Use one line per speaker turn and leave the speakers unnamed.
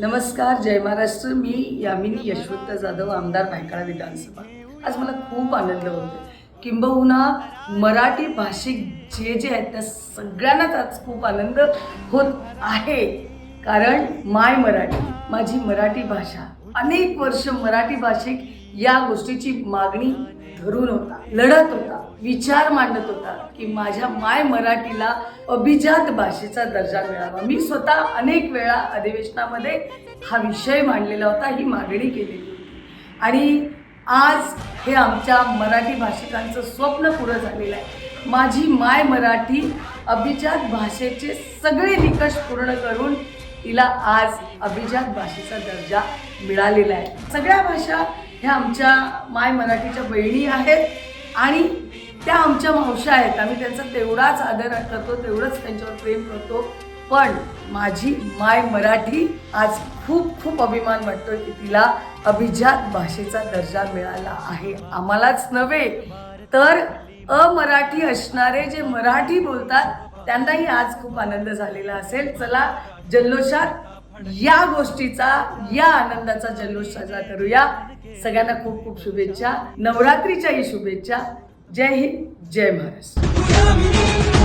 नमस्कार जय महाराष्ट्र. मी यामिनी यशवंत जाधव आमदार भायखळा विधानसभा. आज मला खूप आनंद होतो किंबहुना मराठी भाषिक जे जे आहेत त्या सगळ्यांनाच आज खूप आनंद होत आहे. कारण माय मराठी माझी मराठी भाषा. अनेक वर्ष मराठी भाषिक या गोष्टीची मागणी धरून होता लढत होता विचार मांडत होता की माझ्या माय मराठीला अभिजात भाषेचा दर्जा मिळावा. मी स्वतः अनेक वेळा अधिवेशनामध्ये हा विषय मांडलेला होता ही मागणी केलेली होती. आणि आज हे आमच्या मराठी भाषिकांचं स्वप्न पुरं झालेलं आहे. माझी माय मराठी अभिजात भाषेचे सगळे निकष पूर्ण करून तिला आज अभिजात भाषेचा दर्जा मिळालेला आहे. सगळ्या भाषा ह्या आमच्या माय मराठीच्या बहिणी आहेत आणि त्या आमच्या मावशा आहेत. आम्ही त्यांचा तेवढाच आदर करतो तेवढंच त्यांच्यावर प्रेम करतो. पण माझी माय मराठी आज खूप खूप अभिमान वाटतो की तिला अभिजात भाषेचा दर्जा मिळाला आहे. आम्हालाच नव्हे तर अमराठी असणारे जे मराठी बोलतात त्यांनाही आज खूप आनंद झालेला असेल. चला जल्लोषात या गोष्टीचा या आनंदाचा जल्लोष साजरा करूया. सगळ्यांना खूप खूप शुभेच्छा. नवरात्रीच्याही शुभेच्छा. जय हिंद जय महाराष्ट्र.